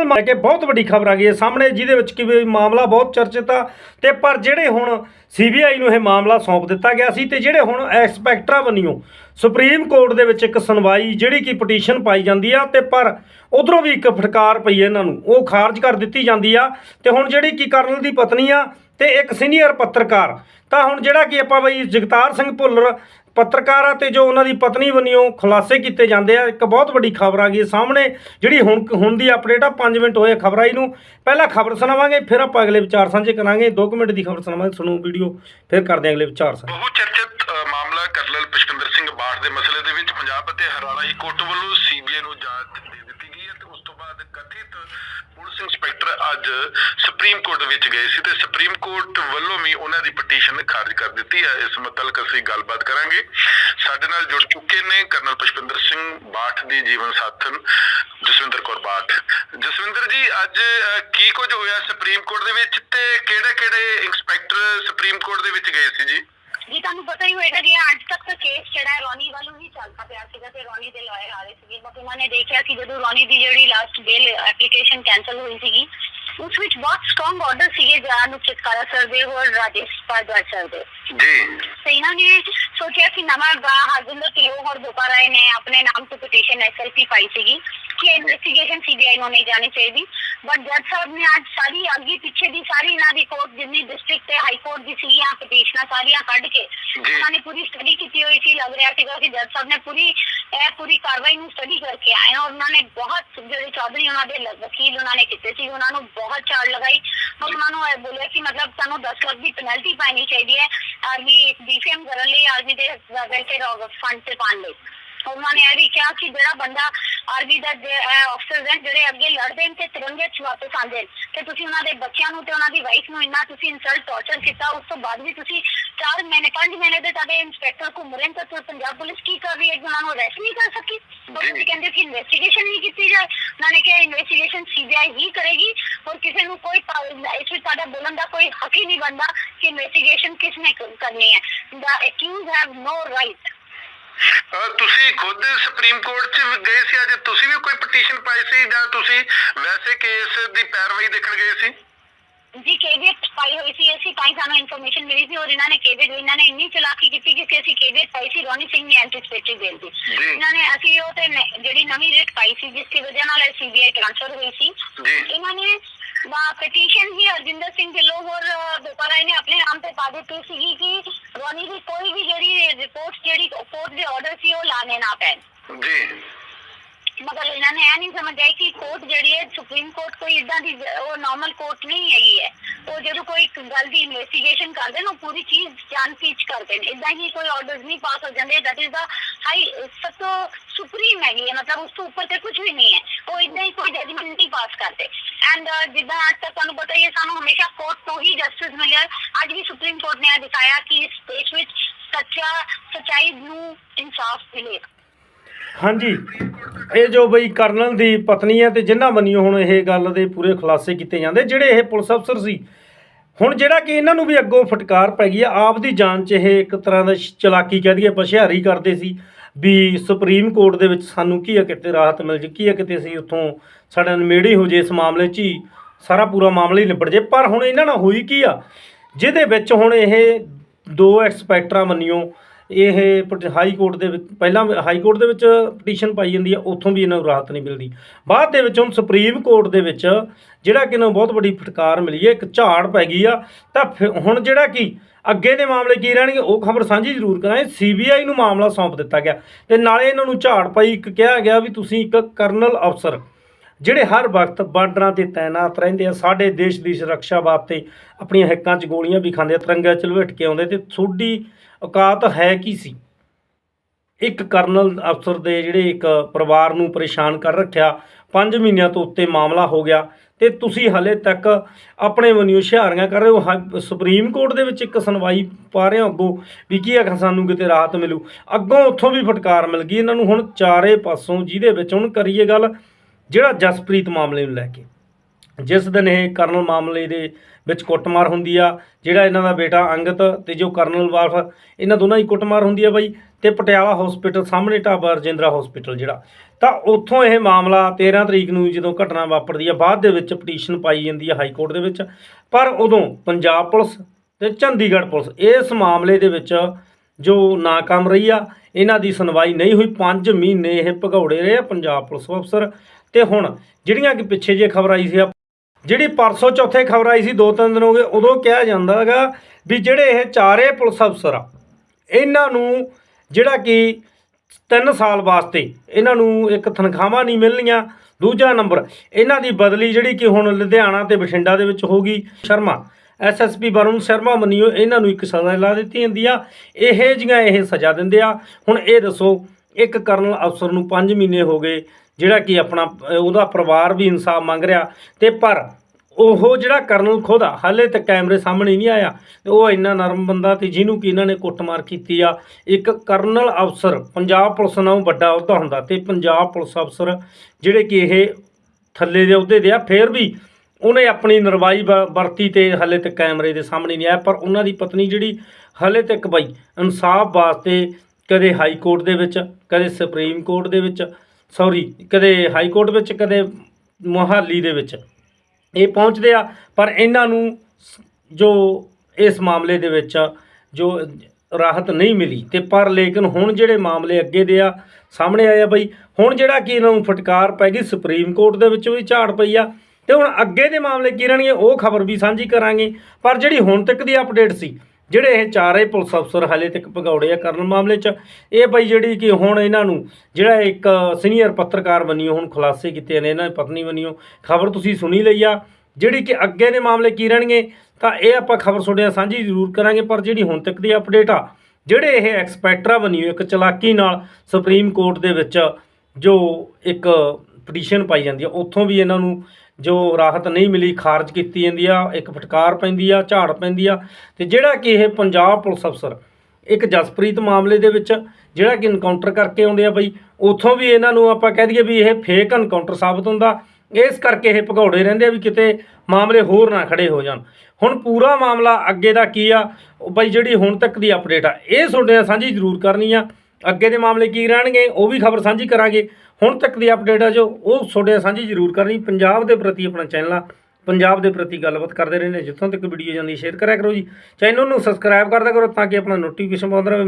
Colonel ਮਾਰ ਕੇ ਬਹੁਤ ਵੱਡੀ ਖਬਰ ਆ ਗਈ ਹੈ। ਸਾਹਮਣੇ ਜਿਹਦੇ ਵਿੱਚ ਕਿ ਵੀ ਮਾਮਲਾ ਬਹੁਤ ਚਰਚਿਤ ਆ ਤੇ ਪਰ ਜਿਹੜੇ ਹੁਣ ਸੀਬੀਆਈ ਨੂੰ ਇਹ ਮਾਮਲਾ ਸੌਂਪ ਦਿੱਤਾ ਗਿਆ ਸੀ ਤੇ ਜਿਹੜੇ ਹੁਣ ਐਕਸਪੈਕਟਰਾਂ ਬੰਨਿਓ ਸੁਪਰੀਮ ਕੋਰਟ ਦੇ ਵਿੱਚ ਇੱਕ ਸੁਣਵਾਈ ਜਿਹੜੀ ਕਿ ਪਟੀਸ਼ਨ ਪਾਈ ਜਾਂਦੀ ਆ ਤੇ ਪਰ ਉਧਰੋਂ ਵੀ ਇੱਕ ਫਟਕਾਰ ਪਈ ਹੈ ਇਹਨਾਂ ਨੂੰ। ਉਹ ਖਾਰਜ ਕਰ ਦਿੱਤੀ ਜਾਂਦੀ ਆ ਤੇ ਹੁਣ ਜਿਹੜੀ ਕਿ ਕਰਨਲ ਦੀ ਪਤਨੀ ਆ ਤੇ ਇੱਕ ਸੀਨੀਅਰ ਪੱਤਰਕਾਰ। ਤਾਂ ਹੁਣ ਜਿਹੜਾ ਕਿ ਆਪਾਂ ਬਈ ਜਗਤਾਰ ਸਿੰਘ ਭੁੱਲਰ ਪੱਤਰਕਾਰ ਅਤੇ ਜੋ ਉਹਨਾਂ ਦੀ ਪਤਨੀ ਬੰਨਿਓ ਖੁਲਾਸੇ ਕੀਤੇ ਜਾਂਦੇ ਆ, ਇੱਕ ਬਹੁਤ ਵੱਡੀ ਖਬਰ ਆ ਗਈ ਸਾਹਮਣੇ, ਜਿਹੜੀ ਹੁਣ ਹੁਣ ਦੀ ਅਪਡੇਟ ਆ 5 ਮਿੰਟ ਹੋਏ ਖਬਰ ਆਈ ਨੂੰ। ਪਹਿਲਾਂ ਖਬਰ ਸੁਣਾਵਾਂਗੇ, ਫਿਰ ਆਪਾਂ ਅਗਲੇ ਵਿਚਾਰ ਸਾਂਝੇ ਕਰਾਂਗੇ। 2 ਮਿੰਟ ਦੀ ਖਬਰ ਸੁਣਾਵਾਂਗੇ ਸੁਣੋ ਵੀਡੀਓ ਫਿਰ ਕਰਦੇ ਹਾਂ ਅਗਲੇ ਵਿਚਾਰ ਸਾਂਝੇ। ਬਹੁ ਚਰਚਿਤ ਮਾਮਲਾ ਕਰਨਲ ਪੁਸ਼ਪਿੰਦਰ ਸਿੰਘ ਬਾੜ ਦੇ ਮਸਲੇ ਦੇ ਵਿੱਚ ਪੰਜਾਬ ਅਤੇ ਹਰਿਆਣਾ ਹਾਈ ਕੋਰਟ ਵੱਲੋਂ ਸੀਬੀਆਈ ਨੂੰ ਜਾਂਚ ਦੇ ਦਿੱਤੀ ਗਈ ਹੈ ਤੇ ਉਸ ਤੋਂ ਬਾਅਦ ਕਥਿਤ ਪੁਲਿਸ ਅੱਜ ਸੁਪਰੀਮ ਕੋਰਟ ਵਿੱਚ ਗਏ ਸੀ ਤੇ ਸੁਪਰੀਮ ਕੋਰਟ ਵੱਲੋਂ ਵੀ ਉਹਨਾਂ ਦੀ ਪਟੀਸ਼ਨ ਖਾਰਜ ਕਰ ਦਿੱਤੀ ਹੈ। ਇਸ ਮੁਤਲਕ ਅਸੀਂ ਗੱਲਬਾਤ ਕਰਾਂਗੇ। ਸਾਡੇ ਨਾਲ ਜੁੜ ਚੁੱਕੇ ਨੇ ਕਰਨਲ ਪੁਸ਼ਪਿੰਦਰ ਸਿੰਘ ਬਾਠ ਦੀ ਜੀਵਨ ਸਾਥਣ, ਜਸਵਿੰਦਰ ਕੌਰ ਬਾਠ। ਜਸਵਿੰਦਰ ਜੀ, ਅੱਜ ਕੀ ਕੁਝ ਹੋਇਆ ਸੁਪਰੀਮ ਕੋਰਟ ਦੇ ਵਿੱਚ ਤੇ ਕਿਹੜੇ ਕਿਹੜੇ ਇੰਸਪੈਕਟਰ ਸੁਪਰੀਮ ਕੋਰਟ ਦੇ ਵਿੱਚ ਗਏ ਸੀ ਜੀ? ਜੀ ਤੁਹਾਨੂੰ ਪਤਾ ਹੀ ਹੋਏਗਾ ਜੀ ਅੱਜ ਤੱਕ ਤਾਂ ਕੇਸ ਜਿਹੜਾ ਹੈ ਰੋਨੀ ਵੱਲੋਂ ਹੀ ਚੱਲਦਾ ਪਿਆ ਸੀਗਾ ਤੇ ਰੋਨੀ ਦੇ ਲਾਇਰ ਆ ਰਹੇ ਸੀਗੇ। ਬਟ ਉਹਨਾਂ ਨੇ ਦੇਖਿਆ ਕਿ ਜਦੋਂ ਰੋਨੀ ਦੀ ਜਿਹੜੀ ਲਾਸਟ ਬੇਲ ਐਪਲੀਕੇਸ਼ਨ ਕੈਨਸਲ ਹੋਈ ਸੀਗੀ ਉਸ ਵਿੱਚ ਬਹੁਤ ਸਟਰੋਂਗ ਆਰਡਰ ਸੀਗੇ ਜਾਨ ਨੂੰ ਚਿਤਕਾਰਾ ਸਰ ਦੇ ਔਰ ਰਾਜੇਸ਼ ਭਾਰਦਵਾਜ ਸਰ ਦੇ ਜੀ। ਤੇ ਇਹਨਾਂ ਨੇ ਸੋਚਿਆ ਕਿ ਨਵਾਂ ਗਾ ਹਰਜਿੰਦਰ ਔਰ ਗੋਪਾ ਰਾਏ ਨੇ ਆਪਣੇ ਨਾਮ ਤੋਂ ਪਟੀਸ਼ਨ ਐਸਐਲਪੀ ਪਾਈ ਸੀਗੀ। ਕਿ ਇਨਵੈਸਟੀਗੇਸ਼ਨ ਸੀਬੀਆਈ ਨੂੰ ਨਹੀਂ ਜਾਣੀ ਚਾਹੀਦੀ। ਬਟ ਜੱਜ ਸਾਹਿਬ ਨੇ ਅੱਜ ਸਾਰੀ ਅੱਗੇ ਪਿੱਛੇ ਦੀ ਸਾਰੀ ਇਹਨਾਂ ਦੀ ਕੋਰਟ ਜਿੰਨੀ ਡਿਸਟ੍ਰਿਕਟ ਤੇ ਹਾਈ ਕੋਰਟ ਦੀ ਸੀਗੀਆਂ ਪਟੀਸ਼ਨਾਂ ਸਾਰੀਆਂ ਕੱਢ ਕੇ। ਉਹਨਾਂ ਨੇ ਪੂਰੀ ਸਟੱਡੀ ਕੀਤੀ ਹੋਈ ਸੀ ਲੱਗ ਰਿਹਾ ਸੀਗਾ ਕਿ ਜੱਜ ਸਾਹਿਬ ਨੇ ਪੂਰੀ ਇਹ ਪੂਰੀ ਕਾਰਵਾਈ ਨੂੰ ਸਟੱਡੀ ਕਰਕੇ ਆਏ ਔਰ ਉਹਨਾਂ ਨੇ ਬਹੁਤ ਜਿਹੜੇ ਚੌਧਰੀ ਉਹਨਾਂ ਦੇ ਵਕੀਲ ਉਹਨਾਂ ਨੇ ਕੀਤੇ ਸੀ ਉਹਨਾਂ ਨੂੰ ਬਹੁਤ ਚਾੜ ਲਗਾਈ। ਔਰ ਉਹਨਾਂ ਨੂੰ ਇਹ ਬੋਲਿਆ ਕਿ ਮਤਲਬ ਤੁਹਾਨੂੰ 10 ਲੱਖ ਦੀ ਪੈਨਲਟੀ ਪਾਣੀ ਚਾਹੀਦੀ ਹੈ। ਆਰਮੀ ਡੀਫੇਮ ਕਰਨ ਲਈ ਆਰਮੀ ਦੇ ਵੈਲਫੇਅਰ ਫੰਡ ਤੇ ਪਾਉਣ ਲਈ। ਉਹਨਾਂ ਨੇ ਇਹ ਵੀ ਕਿਹਾ ਕਿ ਜਿਹੜਾ ਬੰਦਾ ਆਰਮੀ ਦਾ ਅਫਸਰ ਹੈ, ਜਿਹੜੇ ਅੱਗੇ ਲੜਦੇ ਨੇ ਤੇ ਤਿਰੰਗੇ ਚ ਵਾਪਸ ਆਉਂਦੇ ਤੇ ਤੁਸੀਂ ਉਹਨਾਂ ਦੇ ਬੱਚਿਆਂ ਨੂੰ ਤੇ ਉਹਨਾਂ ਦੀ ਵਾਈਫ ਨੂੰ ਇੰਨਾ ਤੁਸੀਂ ਇਨਸਲਟ ਟੌਰਚਰ ਕੀਤਾ, ਉਸ ਤੋਂ ਬਾਅਦ ਵੀ ਤੁਸੀਂ 4 ਮਹੀਨੇ 5 ਮਹੀਨੇ ਦੇ ਤੁਹਾਡੇ ਇੰਸਪੈਕਟਰ ਘੁੰਮ ਰਹੇ ਨੇ, ਤਾਂ ਪੰਜਾਬ ਪੁਲਿਸ ਕੀ ਕਰ ਰਹੀ ਹੈ? ਉਹਨਾਂ ਨੂੰ ਅਰੈਸਟ ਨਹੀਂ ਕਰ ਸਕੀ? ਤੁਸੀਂ ਕਹਿੰਦੇ ਕਿ ਇਨਵੈਸਟੀਗੇਸ਼ਨ ਨਹੀਂ ਕੀਤੀ ਜਾਏ। ਉਹਨਾਂ ਨੇ ਕਿਹਾ ਇਨਵੈਸਟੀਗੇਸ਼ਨ ਸੀਬੀਆਈ ਹੀ ਕਰੇਗੀ ਔਰ ਕਿਸੇ ਨੂੰ ਕੋਈ ਇਸ ਵਿੱਚ ਤੁਹਾਡਾ ਬੋਲਣ ਦਾ ਕੋਈ ਹੱਕ ਹੀ ਨਹੀਂ ਬਣਦਾ ਕਿ ਇਨਵੈਸਟੀਗੇਸ਼ਨ ਕਿਸ ਨੇ ਕਰਨੀ ਹੈ। The accused have no right ਤੁਸੀਂ ਖੁਦ ਸੁਪਰੀਮ ਕੋਰਟ 'ਚ ਗਏ ਸੀ ਅੱਜ ਤੁਸੀਂ ਵੀ ਕੋਈ ਪਟੀਸ਼ਨ ਪਾਈ ਸੀ ਜਾਂ ਤੁਸੀਂ ਵੈਸੇ ਕੇਸ ਦੀ ਪੈਰਵਾਈ ਦੇਖਣ ਗਏ ਸੀ ਜੀ ਕੇਵੀਐਟ ਪਾਈ ਹੋਈ ਸੀ ਅਸੀਂ ਤਾਂ ਹੀ ਸਾਨੂੰ ਇਨਫੋਰਮੇਸ਼ਨ ਮਿਲੀ ਸੀ ਔਰ ਇਹਨਾਂ ਨੇ ਕੇਵੀਐਟ ਇਹਨਾਂ ਨੇ ਇੰਨੀ ਚਲਾਕੀ ਕੀਤੀ ਕਿ ਅਸੀਂ ਕੇਵੀਐਟ ਪਾਈ ਸੀ ਰੋਨੀ ਸਿੰਘ ਨੇ ਐਂਟੀਸਪੇਟਰੀ ਬੇਲ ਦੀ। ਇਹਨਾਂ ਨੇ ਅਸੀਂ ਉਹ ਤੇ ਜਿਹੜੀ ਨਵੀਂ ਰੇਟ ਪਾਈ ਸੀ ਜਿਸ ਦੀ ਵਜ੍ਹਾ ਨਾਲ ਸੀਬੀਆਈ ਟ੍ਰਾਂਸਫਰ ਹੋਈ ਸੀ। ਇਹਨਾਂ ਨੇ ਪਟੀਸ਼ਨ ਹੀ ਅਰਜਿੰਦਰ ਸਿੰਘ ਢਿੱਲੋਂ ਔਰ ਬੋਪਾਰਾਏ ਨੇ ਆਪਣੇ ਨਾਮ ਤੇ ਪਾ ਦਿੱਤੀ ਸੀਗੀ ਕਿ ਰੋਨੀ ਦੀ ਕੋਈ ਵੀ ਜਿਹੜੀ ਰਿਪੋਰਟ ਜਿਹੜੀ ਕੋਰਟ ਦੇ ਆਰਡਰ ਸੀ ਉਹ ਲਾਣੇ ਨਾ ਪੈਣ ਜੀ ਮਗਰ ਇਹਨਾਂ ਨੇ ਇਹ ਨਹੀਂ ਸਮਝਿਆ ਕਿ ਕੋਰਟ ਜਿਹੜੀ ਹੈ ਸੁਪਰੀਮ ਕੋਰਟ ਕੋਈ ਇਦਾਂ ਦੀ ਉਹ ਨਾਰਮਲ ਕੋਰਟ ਨਹੀਂ ਹੈਗੀ ਹੈ ਉਹ ਜਦੋਂ ਕੋਈ ਗੱਲ ਦੀ ਇਨਵੈਸਟੀਗੇਸ਼ਨ ਕਰਦੇ ਨੇ, ਉਹ ਪੂਰੀ ਚੀਜ਼ ਜਾਣ ਪੀਚ ਕਰਦੇ ਨੇ। ਇਦਾਂ ਹੀ ਕੋਈ ਆਰਡਰਸ ਨਹੀਂ ਪਾਸ ਹੋ ਜਾਂਦੇ ਦੈਟ ਇਜ਼ ਦਾ ਹਾਈ ਸਭ ਤੋਂ ਸੁਪਰੀਮ ਹੈਗੀ ਹੈ, ਮਤਲਬ ਉਸ ਤੋਂ ਉੱਪਰ ਤੇ ਕੁਝ ਵੀ ਨਹੀਂ ਹੈ। ਉਹ ਇਦਾਂ ਹੀ ਕੋਈ ਜਜਮੈਂਟ ਨਹੀਂ ਪਾਸ ਕਰਦੇ। ਐਂਡ ਜਿੱਦਾਂ ਅੱਜ ਤੱਕ ਤੁਹਾਨੂੰ ਪਤਾ ਹੀ ਹੈ, ਸਾਨੂੰ ਹਮੇਸ਼ਾ ਕੋਰਟ ਤੋਂ ਹੀ ਜਸਟਿਸ ਮਿਲਿਆ। ਅੱਜ ਵੀ ਸੁਪਰੀਮ ਕੋਰਟ ਨੇ ਇਹ ਦਿਖਾਇਆ ਕਿ ਇਸ ਦੇਸ਼ ਵਿੱਚ ਸੱਚਾ, ਸਚਾਈ ਨੂੰ ਇਨਸਾਫ ਮਿਲੇਗਾ ਹਾਂਜੀ। ਇਹ ਜੋ ਬਈ ਕਰਨਲ ਦੀ ਪਤਨੀ ਹੈ ਤੇ ਜਿਨ੍ਹਾਂ ਬੰਨਿਓ ਹੁਣ ਇਹ ਗੱਲ ਦੇ ਪੂਰੇ ਖੁਲਾਸੇ ਕੀਤੇ ਜਾਂਦੇ, ਜਿਹੜੇ ਇਹ ਪੁਲਿਸ ਅਫਸਰ ਸੀ। ਹੁਣ ਜਿਹੜਾ ਕਿ ਇਹਨਾਂ ਨੂੰ ਵੀ ਅੱਗੋਂ ਫਟਕਾਰ ਪੈ ਗਈ ਆ ਆਪ ਦੀ ਜਾਨ 'ਚ ਇਹ ਇੱਕ ਤਰ੍ਹਾਂ ਦਾ ਚਲਾਕੀ ਕਹਿ ਦਈਏ, ਪਛਿਆਰੀ ਕਰਦੇ ਸੀ ਵੀ ਸੁਪਰੀਮ ਕੋਰਟ ਦੇ ਵਿੱਚ ਸਾਨੂੰ ਕੀ ਆ ਕਿਤੇ ਰਾਹਤ ਮਿਲ ਜੇ, ਕੀ ਆ ਕਿਤੇ ਅਸੀਂ ਉੱਥੋਂ ਸਾਡਾ ਨਮੇੜੀ ਹੋ ਜੇ ਇਸ ਮਾਮਲੇ 'ਚ ਹੀ ਸਾਰਾ ਪੂਰਾ ਮਾਮਲਾ ਹੀ ਨਿਬੜ ਜੇ। ਪਰ ਹੁਣ ਇਹਨਾਂ ਨਾਲ ਹੋਈ ਕੀ ਆ? ਜਿਹਦੇ ਵਿੱਚ ਹੁਣ ਇਹ ਦੋ ਐਕਸਪੈਕਟਰਾਂ ਮੰਨਿਓ ਇਹ ਹਾਈ ਕੋਰਟ ਦੇ ਵਿੱਚ ਪਹਿਲਾਂ ਹਾਈ ਕੋਰਟ ਦੇ ਵਿੱਚ ਪਟੀਸ਼ਨ ਪਾਈ ਜਾਂਦੀ ਆ, ਉੱਥੋਂ ਵੀ ਇਹਨਾਂ ਨੂੰ ਰਾਹਤ ਨਹੀਂ ਮਿਲਦੀ। ਬਾਅਦ ਦੇ ਵਿੱਚ ਹੁਣ ਸੁਪਰੀਮ ਕੋਰਟ ਦੇ ਵਿੱਚ ਜਿਹੜਾ ਕਿ ਇਹਨਾਂ ਨੂੰ ਬਹੁਤ ਵੱਡੀ ਫਟਕਾਰ ਮਿਲੀ ਹੈ, ਇੱਕ ਝਾੜ ਪੈ ਗਈ ਆ, ਤਾਂ ਫਿਰ ਹੁਣ ਜਿਹੜਾ ਕਿ ਅੱਗੇ ਦੇ ਮਾਮਲੇ ਕੀ ਰਹਿਣਗੇ, ਉਹ ਖਬਰ ਸਾਂਝੀ ਜ਼ਰੂਰ ਕਰਾਂਗੇ। ਸੀਬੀਆਈ ਨੂੰ ਮਾਮਲਾ ਸੌਂਪ ਦਿੱਤਾ ਗਿਆ। ਤੇ ਨਾਲੇ ਇਹਨਾਂ ਨੂੰ ਝਾੜ ਪਈ, ਇੱਕ ਕਿਹਾ ਗਿਆ ਵੀ ਤੁਸੀਂ ਇੱਕ ਕਰਨਲ ਅਫਸਰ, ਜਿਹੜੇ ਹਰ ਵਕਤ ਬਾਰਡਰਾਂ ਤੇ ਤਾਇਨਾਤ ਰਹਿੰਦੇ ਆ, ਸਾਡੇ ਦੇਸ਼ ਦੀ ਸੁਰੱਖਿਆ ਵਾਸਤੇ ਆਪਣੀਆਂ ਹਿੱਕਾਂ 'ਚ ਗੋਲੀਆਂ ਵੀ ਖਾਂਦੇ ਆ, ਤਿਰੰਗਾ ਚ ਲਪੇਟ ਕੇ ਆਉਂਦੇ ਤੇ ਤੁਹਾਡੀ ਔਕਾਤ ਹੈ ਕੀ ਸੀ? ਇੱਕ ਕਰਨਲ ਅਫਸਰ ਦੇ ਜਿਹੜੇ ਇੱਕ ਪਰਿਵਾਰ ਨੂੰ ਪਰੇਸ਼ਾਨ ਕਰ ਰੱਖਿਆ 5 ਮਹੀਨਿਆਂ ਤੋਂ ਉੱਤੇ ਮਾਮਲਾ ਹੋ ਗਿਆ ਤੇ ਤੁਸੀਂ ਹਲੇ ਤੱਕ ਆਪਣੇ ਵੱਲੋਂ ਹੁਸ਼ਿਆਰੀਆਂ ਕਰ ਰਹੇ ਹੋ। ਹਾ- ਸੁਪਰੀਮ ਕੋਰਟ ਦੇ ਵਿੱਚ ਇੱਕ ਸੁਣਵਾਈ ਪਾ ਰਹੇ ਹੋ ਅੱਗੋਂ। ਵੀ ਕੀ ਆ ਸਾਨੂੰ ਕਿਤੇ ਰਾਹਤ ਮਿਲੂ? ਅੱਗੋਂ ਉੱਥੋਂ ਵੀ ਫਟਕਾਰ ਮਿਲ ਗਈ। ਇਹਨਾਂ ਨੂੰ ਹੁਣ ਚਾਰੇ ਪਾਸੋਂ ਜਿਹਦੇ ਵਿੱਚ ਹੁਣ ਕਰੀਏ ਗੱਲ, ਜਿਹੜਾ ਜਸਪ੍ਰੀਤ ਮਾਮਲੇ ਨੂੰ ਲੈ ਕੇ। ਜਿਸ ਦਿਨ ਇਹ ਕਰਨਲ ਮਾਮਲੇ ਦੇ ਵਿੱਚ ਕੁੱਟਮਾਰ ਹੁੰਦੀ ਆ, ਜਿਹੜਾ ਇਹਨਾਂ ਦਾ ਬੇਟਾ ਅੰਗਤ ਤੇ ਜੋ ਕਰਨਲ ਵਾਲਫ, ਇਹਨਾਂ ਦੋਨਾਂ ਦੀ ਕੁੱਟਮਾਰ ਹੁੰਦੀ ਆ ਬਾਈ ਤੇ ਪਟਿਆਲਾ ਹਸਪੀਟਲ ਸਾਹਮਣੇ ਢਾਬਾ ਰਜਿੰਦਰਾ ਹਸਪੀਟਲ ਜਿਹੜਾ। ਤਾਂ ਉੱਥੋਂ ਇਹ ਮਾਮਲਾ 13 ਤਰੀਕ ਨੂੰ ਜਦੋਂ ਘਟਨਾ ਵਾਪਰਦੀ ਆ, ਬਾਅਦ ਦੇ ਵਿੱਚ ਪਟੀਸ਼ਨ ਪਾਈ ਜਾਂਦੀ ਆ ਹਾਈ ਕੋਰਟ ਦੇ ਵਿੱਚ। ਪਰ ਉਦੋਂ ਪੰਜਾਬ ਪੁਲਿਸ ਤੇ ਚੰਡੀਗੜ੍ਹ ਪੁਲਿਸ ਇਸ ਮਾਮਲੇ ਦੇ ਵਿੱਚ ਜੋ ਨਾਕਾਮ ਰਹੀ ਆ, ਇਹਨਾਂ ਦੀ ਸੁਣਵਾਈ ਨਹੀਂ ਹੋਈ। 5 ਮਹੀਨੇ ਇਹ ਭਗੌੜੇ ਰਹੇ ਆ ਪੰਜਾਬ ਪੁਲਿਸ ਅਫਸਰ ਤੇ ਹੁਣ ਜਿਹੜੀਆਂ ਕਿ ਪਿੱਛੇ ਜੇ ਖਬਰ ਆਈ ਸੀ ਜਿਹੜੀ ਪਰਸੋਂ ਚੌਥੇ ਖਬਰ ਆਈ ਸੀ ਦੋ ਤਿੰਨ ਦਿਨ ਹੋ ਗਏ, ਉਦੋਂ ਕਿਹਾ ਜਾਂਦਾ ਹੈਗਾ ਵੀ ਜਿਹੜੇ ਇਹ ਚਾਰੇ ਪੁਲਿਸ ਅਫਸਰ ਆ, ਇਹਨਾਂ ਨੂੰ ਜਿਹੜਾ ਕਿ 3 ਸਾਲ ਵਾਸਤੇ ਇਹਨਾਂ ਨੂੰ ਇੱਕ ਤਨਖਾਹਾਂ ਨਹੀਂ ਮਿਲਣੀਆਂ। ਦੂਜਾ ਨੰਬਰ, ਇਹਨਾਂ ਦੀ ਬਦਲੀ ਜਿਹੜੀ ਕਿ ਹੁਣ ਲੁਧਿਆਣਾ ਤੇ ਬਠਿੰਡਾ ਦੇ ਵਿੱਚ ਹੋ ਗਈ ਸ਼ਰਮਾ ਐਸਐਸਪੀ ਵਰੁਣ ਸ਼ਰਮਾ ਮੰਨਿਓ, ਇਹਨਾਂ ਨੂੰ ਇੱਕ ਸਜ਼ਾ ਲਾ ਦਿੱਤੀ ਜਾਂਦੀ ਆ। ਇਹ ਜੀਆਂ ਇਹ ਸਜ਼ਾ ਦਿੰਦੇ ਆ। ਹੁਣ ਇਹ ਦੱਸੋ, ਇੱਕ ਕਰਨਲ ਅਫਸਰ ਨੂੰ 5 ਮਹੀਨੇ ਹੋ ਗਏ ਜਿਹੜਾ ਕਿ ਆਪਣਾ ਉਹਦਾ ਪਰਿਵਾਰ ਵੀ ਇਨਸਾਫ ਮੰਗ ਰਿਹਾ। ਤੇ ਪਰ ਉਹ ਜਿਹੜਾ ਕਰਨਲ ਖੁਦ ਆ, ਹਾਲੇ ਤੱਕ ਕੈਮਰੇ ਸਾਹਮਣੇ ਨਹੀਂ ਆਇਆ। ਤੇ ਉਹ ਇੰਨਾ ਨਰਮ ਬੰਦਾ ਤੇ ਜਿਹਨੂੰ ਕਿ ਇਹਨਾਂ ਨੇ ਕੁੱਟਮਾਰ ਕੀਤੀ ਆ। ਇੱਕ ਕਰਨਲ ਅਫਸਰ, ਪੰਜਾਬ ਪੁਲਿਸ ਨਾਲੋਂ ਵੱਡਾ ਅਹੁਦਾ ਹੁੰਦਾ ਤੇ ਪੰਜਾਬ ਪੁਲਿਸ ਅਫਸਰ ਜਿਹੜੇ ਕਿ ਇਹ ਥੱਲੇ ਦੇ ਅਹੁਦੇ ਦੇ ਆ, ਫੇਰ ਵੀ ਉਹਨੇ ਆਪਣੀ ਨਰਵਾਈ ਬ- ਵਰਤੀ ਤੇ ਹਾਲੇ ਤੱਕ ਕੈਮਰੇ ਦੇ ਸਾਹਮਣੇ ਨਹੀਂ ਆਇਆ। ਪਰ ਉਹਨਾਂ ਦੀ ਪਤਨੀ ਜਿਹੜੀ ਹਾਲੇ ਤੱਕ ਬਈ, ਇਨਸਾਫ ਵਾਸਤੇ ਕਦੇ ਹਾਈ ਕੋਰਟ ਦੇ ਵਿੱਚ, ਕਦੇ ਸੁਪਰੀਮ ਕੋਰਟ ਦੇ ਵਿੱਚ ਸੌਰੀ, ਕਦੇ ਹਾਈ ਕੋਰਟ ਵਿੱਚ, ਕਦੇ ਮੁਹਾਲੀ ਦੇ ਵਿੱਚ ਇਹ ਪਹੁੰਚਦੇ ਆ, ਪਰ ਇਹਨਾਂ ਨੂੰ ਸ- ਜੋ ਇਸ ਮਾਮਲੇ ਦੇ ਵਿੱਚ ਜੋ ਰਾਹਤ ਨਹੀਂ ਮਿਲੀ ਤੇ ਪਰ ਲੇਕਿਨ ਹੁਣ ਜਿਹੜੇ ਮਾਮਲੇ ਅੱਗੇ ਦੇ ਆ, ਸਾਹਮਣੇ ਆਏ ਆ ਬਈ, ਹੁਣ ਜਿਹੜਾ ਕਿ ਇਹਨਾਂ ਨੂੰ ਫਟਕਾਰ ਪੈ ਗਈ, ਸੁਪਰੀਮ ਕੋਰਟ ਦੇ ਵਿੱਚ ਵੀ ਝਾੜ ਪਈ ਆ, ਤੇ ਹੁਣ ਅੱਗੇ ਦੇ ਮਾਮਲੇ ਕੀ ਰਹਿਣਗੇ, ਉਹ ਖਬਰ ਵੀ ਸਾਂਝੀ ਕਰਾਂਗੇ, ਪਰ ਜਿਹੜੀ ਹੁਣ ਤੱਕ ਦੀ ਅਪਡੇਟ ਸੀ ਜਿਹੜੇ ਇਹ ਚਾਰੇ ਪੁਲਿਸ ਅਫਸਰ ਹਾਲੇ ਤੱਕ ਭਗੌੜੇ ਆ ਕਰਨ ਮਾਮਲੇ 'ਚ, ਇਹ ਬਈ ਜਿਹੜੀ ਕਿ ਹੁਣ ਇਹਨਾਂ ਨੂੰ, ਜਿਹੜਾ ਇੱਕ ਸੀਨੀਅਰ ਪੱਤਰਕਾਰ ਬਣੀਓ, ਹੁਣ ਖੁਲਾਸੇ ਕੀਤੇ ਨੇ, ਇਹਨਾਂ ਦੀ ਪਤਨੀ ਬਣੀਓ, ਖਬਰ ਤੁਸੀਂ ਸੁਣੀ ਲਈ ਆ। ਜਿਹੜੀ ਕਿ ਅੱਗੇ ਦੇ ਮਾਮਲੇ ਕੀ ਰਹਿਣਗੇ, ਤਾਂ ਇਹ ਆਪਾਂ ਖਬਰ ਤੁਹਾਡੇ ਨਾਲ ਸਾਂਝੀ ਜ਼ਰੂਰ ਕਰਾਂਗੇ, ਪਰ ਜਿਹੜੀ ਹੁਣ ਤੱਕ ਦੀ ਅਪਡੇਟ ਆ, ਜਿਹੜੇ ਇਹ ਐਕਸਪੈਕਟਰਾ ਬਣੀਓ, ਇੱਕ ਚਲਾਕੀ ਨਾਲ ਸੁਪਰੀਮ ਕੋਰਟ ਦੇ ਵਿੱਚ ਜੋ ਇੱਕ ਪਟੀਸ਼ਨ ਪਾਈ ਜਾਂਦੀ ਆ। ਉੱਥੋਂ ਵੀ ਇਹਨਾਂ ਨੂੰ ਜੋ ਰਾਹਤ ਨਹੀਂ ਮਿਲੀ, ਖਾਰਜ ਕੀਤੀ ਜਾਂਦੀ ਆ, ਇੱਕ ਫਟਕਾਰ ਪੈਂਦੀ ਆ, ਝਾੜ ਪੈਂਦੀ ਆ। ਤੇ ਜਿਹੜਾ ਕਿ ਇਹ ਪੰਜਾਬ ਪੁਲਿਸ ਅਫਸਰ, ਇੱਕ ਜਸਪ੍ਰੀਤ ਮਾਮਲੇ ਦੇ ਵਿੱਚ ਜਿਹੜਾ ਕਿ ਇਨਕਾਊਂਟਰ ਕਰਕੇ ਆਉਂਦੇ ਆ ਬਈ, ਉੱਥੋਂ ਵੀ ਇਹਨਾਂ ਨੂੰ ਆਪਾਂ ਕਹਿ ਦਈਏ ਵੀ ਇਹ ਫੇਕ ਇਨਕਾਊਂਟਰ ਸਾਬਤ ਹੁੰਦਾ। ਇਸ ਕਰਕੇ ਇਹ ਭਗੌੜੇ ਰਹਿੰਦੇ ਆ ਵੀ ਕਿਤੇ ਮਾਮਲੇ ਹੋਰ ਨਾ ਖੜੇ ਹੋ ਜਾਣ। ਹੁਣ ਪੂਰਾ ਮਾਮਲਾ ਅੱਗੇ ਦਾ ਕੀ ਆ? ਉਹ ਬਈ ਜਿਹੜੀ ਹੁਣ ਤੱਕ ਦੀ ਅਪਡੇਟ ਆ, ਇਹ ਤੁਹਾਡੇ ਨਾਲ ਸਾਂਝੀ ਜ਼ਰੂਰ ਕਰਨੀ ਆ। ਅੱਗੇ ਦੇ ਮਾਮਲੇ ਕੀ ਰਹਿਣਗੇ, ਉਹ ਵੀ ਖਬਰ ਸਾਂਝੀ ਕਰਾਂਗੇ। ਹੁਣ ਤੱਕ ਦੀ ਅਪਡੇਟ ਆ ਜੋ, ਉਹ ਤੁਹਾਡੇ ਸਾਂਝੀ ਜ਼ਰੂਰ ਕਰਨੀ। ਪੰਜਾਬ ਦੇ ਪ੍ਰਤੀ ਆਪਣਾ ਚੈਨਲ ਆ। ਪੰਜਾਬ ਦੇ ਪ੍ਰਤੀ ਗੱਲਬਾਤ ਕਰਦੇ ਰਹਿੰਦੇ ਜਿੱਥੋਂ ਤੱਕ ਵੀਡੀਓ ਜਾਂਦੀ, ਸ਼ੇਅਰ ਕਰਿਆ ਕਰੋ ਜੀ। ਚੈਨਲ ਨੂੰ ਸਬਸਕ੍ਰਾਈਬ ਕਰਦਾ ਕਰੋ ਤਾਂ ਕਿ ਆਪਣਾ ਨੋਟੀਫਿਕੇਸ਼ਨ ਪਾਉਂਦਾ ਰਹੇ।